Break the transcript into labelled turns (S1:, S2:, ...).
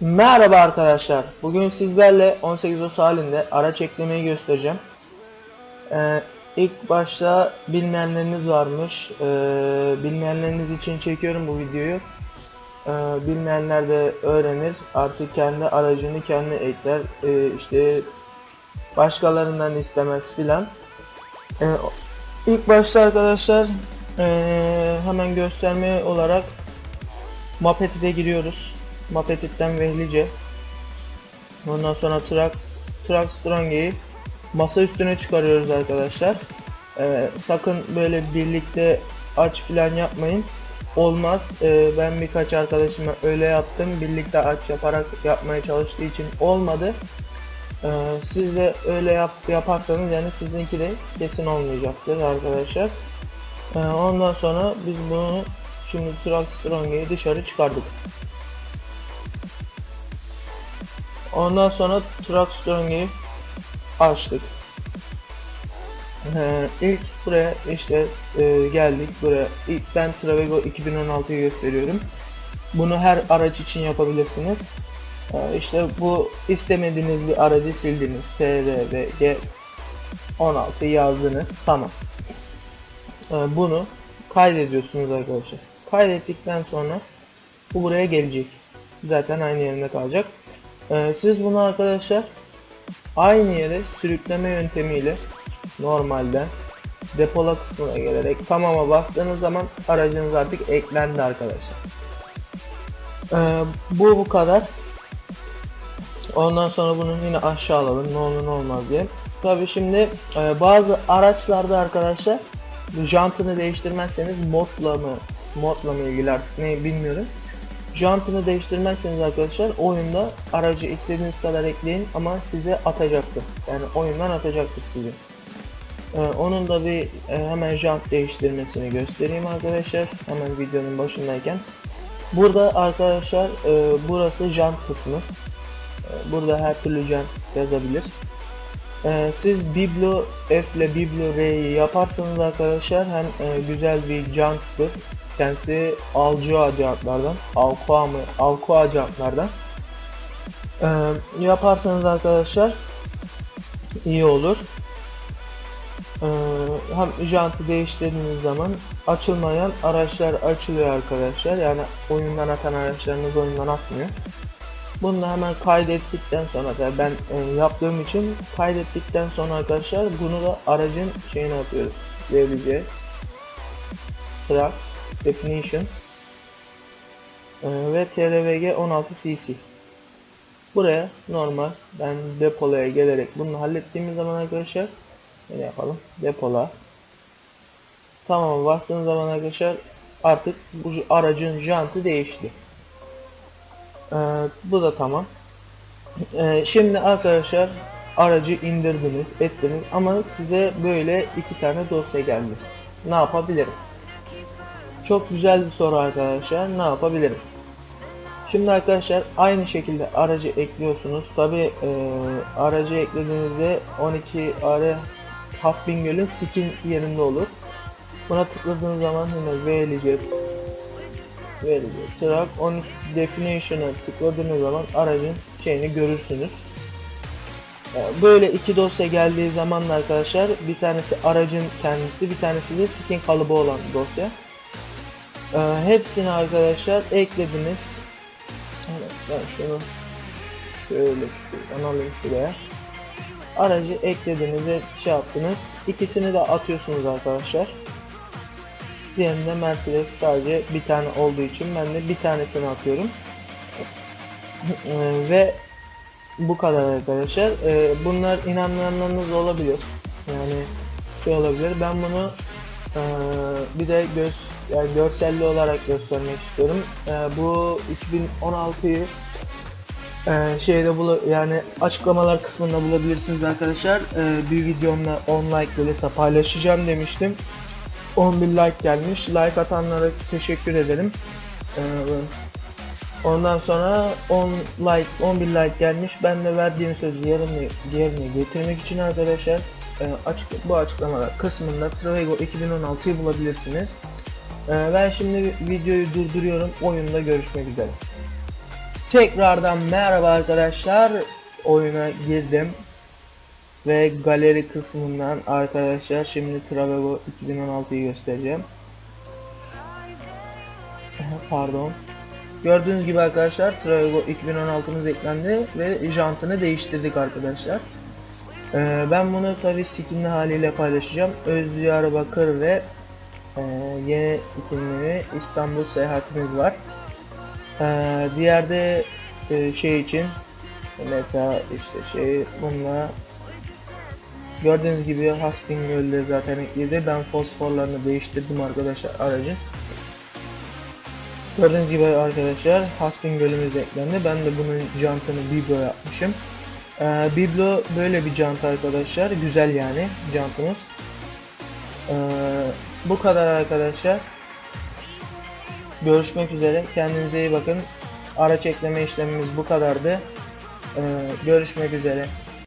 S1: Merhaba arkadaşlar. Bugün sizlerle 18 os halinde araç eklemeyi göstereceğim. Ee, ilk başta bilmeyenleriniz varmış. Ee, bilmeyenleriniz için çekiyorum bu videoyu. Ee, bilmeyenler de öğrenir. Artık kendi aracını kendi ekler. Ee, işte başkalarından istemez filan. Ee, ilk başta arkadaşlar ee, hemen gösterme olarak Mapetit'e giriyoruz. Mapetit'ten Vehlice. Ondan sonra Trak, Trak Strong'i masa üstüne çıkarıyoruz arkadaşlar. Ee, sakın böyle birlikte aç filan yapmayın. Olmaz. Ee, ben birkaç arkadaşıma öyle yaptım. Birlikte aç yaparak yapmaya çalıştığı için olmadı. Ee, siz de öyle yap, yaparsanız yani sizinki de kesin olmayacaktır arkadaşlar. Ee, ondan sonra biz bunu şimdi Trak Strong'i dışarı çıkardık. Ondan sonra Truck Strong'i açtık. Ee, ilk buraya işte e, geldik buraya. Ben Travego 2016'yı gösteriyorum. Bunu her araç için yapabilirsiniz. Ee, işte bu istemediğiniz bir aracı sildiniz. TRVG 16 yazdınız. Tamam. Ee, bunu kaydediyorsunuz arkadaşlar. Kaydettikten sonra bu buraya gelecek. Zaten aynı yerinde kalacak. Ee, siz bunu arkadaşlar aynı yere sürükleme yöntemiyle normalde depola kısmına gelerek tamama bastığınız zaman aracınız artık eklendi arkadaşlar. Ee, bu bu kadar. Ondan sonra bunu yine aşağı alalım ne olur ne olmaz diye. Tabi şimdi e, bazı araçlarda arkadaşlar jantını değiştirmezseniz modla mı modla mı ilgili artık ne bilmiyorum. Jantını değiştirmezseniz arkadaşlar oyunda aracı istediğiniz kadar ekleyin ama size atacaktır. Yani oyundan atacaktır sizi. Ee, onun da bir e, hemen jant değiştirmesini göstereyim arkadaşlar. Hemen videonun başındayken. Burada arkadaşlar e, burası jant kısmı. E, burada her türlü jant yazabilir. E, siz Biblo F ile Biblo R'yi yaparsanız arkadaşlar hem e, güzel bir janttır kendisi Alcoa jantlardan, Alcoa mı? Alcoa jantlardan. Ee, yaparsanız arkadaşlar iyi olur. Ee, hem jantı değiştirdiğiniz zaman açılmayan araçlar açılıyor arkadaşlar. Yani oyundan atan araçlarınız oyundan atmıyor. Bunu da hemen kaydettikten sonra ben e, yaptığım için kaydettikten sonra arkadaşlar bunu da aracın şeyine atıyoruz. Vereceğiz. Track definition ee, ve trvg 16 cc buraya normal ben depolaya gelerek bunu hallettiğimiz zaman arkadaşlar ne yapalım depola tamam bastığınız zaman arkadaşlar artık bu aracın jantı değişti ee, bu da tamam ee, şimdi arkadaşlar aracı indirdiniz ettiniz ama size böyle iki tane dosya geldi ne yapabilirim çok güzel bir soru arkadaşlar. Ne yapabilirim? Şimdi arkadaşlar aynı şekilde aracı ekliyorsunuz. Tabi e, aracı eklediğinizde 12 AR Hasbingöl'ün skin yerinde olur. Buna tıkladığınız zaman yine VLC VLC Track 12 Definition'a tıkladığınız zaman aracın şeyini görürsünüz. E, Böyle iki dosya geldiği zaman arkadaşlar bir tanesi aracın kendisi bir tanesi de skin kalıbı olan dosya. Ee, hepsini arkadaşlar eklediniz. Evet, ben şunu şöyle şuradan alayım şuraya. Aracı eklediniz, şey yaptınız. İkisini de atıyorsunuz arkadaşlar. Diğerinde Mercedes sadece bir tane olduğu için ben de bir tanesini atıyorum. Ee, ve bu kadar arkadaşlar. Ee, bunlar inanmayanlarınız olabilir. Yani şey olabilir. Ben bunu ee, bir de göz yani görselli olarak göstermek istiyorum. Ee, bu 2016'yı e, şeyde bulu yani açıklamalar kısmında bulabilirsiniz arkadaşlar. Ee, bir videomda 10 like paylaşacağım demiştim. 11 like gelmiş. Like atanlara teşekkür ederim. Ee, ondan sonra 10 like 11 like gelmiş. Ben de verdiğim sözü yerine, yerine getirmek için arkadaşlar e, açık, bu açıklamalar kısmında Travego 2016'yı bulabilirsiniz. Ee, ben şimdi videoyu durduruyorum. Oyunda görüşmek üzere. Tekrardan merhaba arkadaşlar. Oyuna girdim. Ve galeri kısmından arkadaşlar şimdi Travego 2016'yı göstereceğim. Pardon. Gördüğünüz gibi arkadaşlar Travego 2016'mız eklendi ve jantını değiştirdik arkadaşlar. Ee, ben bunu tabi skinli haliyle paylaşacağım. Öz Diyarbakır ve e, yeni skinli İstanbul seyahatimiz var. Ee, diğer de e, şey için mesela işte şey bununla gördüğünüz gibi Husking Göl'de zaten ekledi. Ben fosforlarını değiştirdim arkadaşlar aracın. Gördüğünüz gibi arkadaşlar Husking Göl'ümüz eklendi. Ben de bunun jantını Biblo yapmışım. Ee, Biblo böyle bir jant arkadaşlar. Güzel yani jantımız. Ee, bu kadar arkadaşlar. Görüşmek üzere. Kendinize iyi bakın. Araç ekleme işlemimiz bu kadardı. Ee, görüşmek üzere.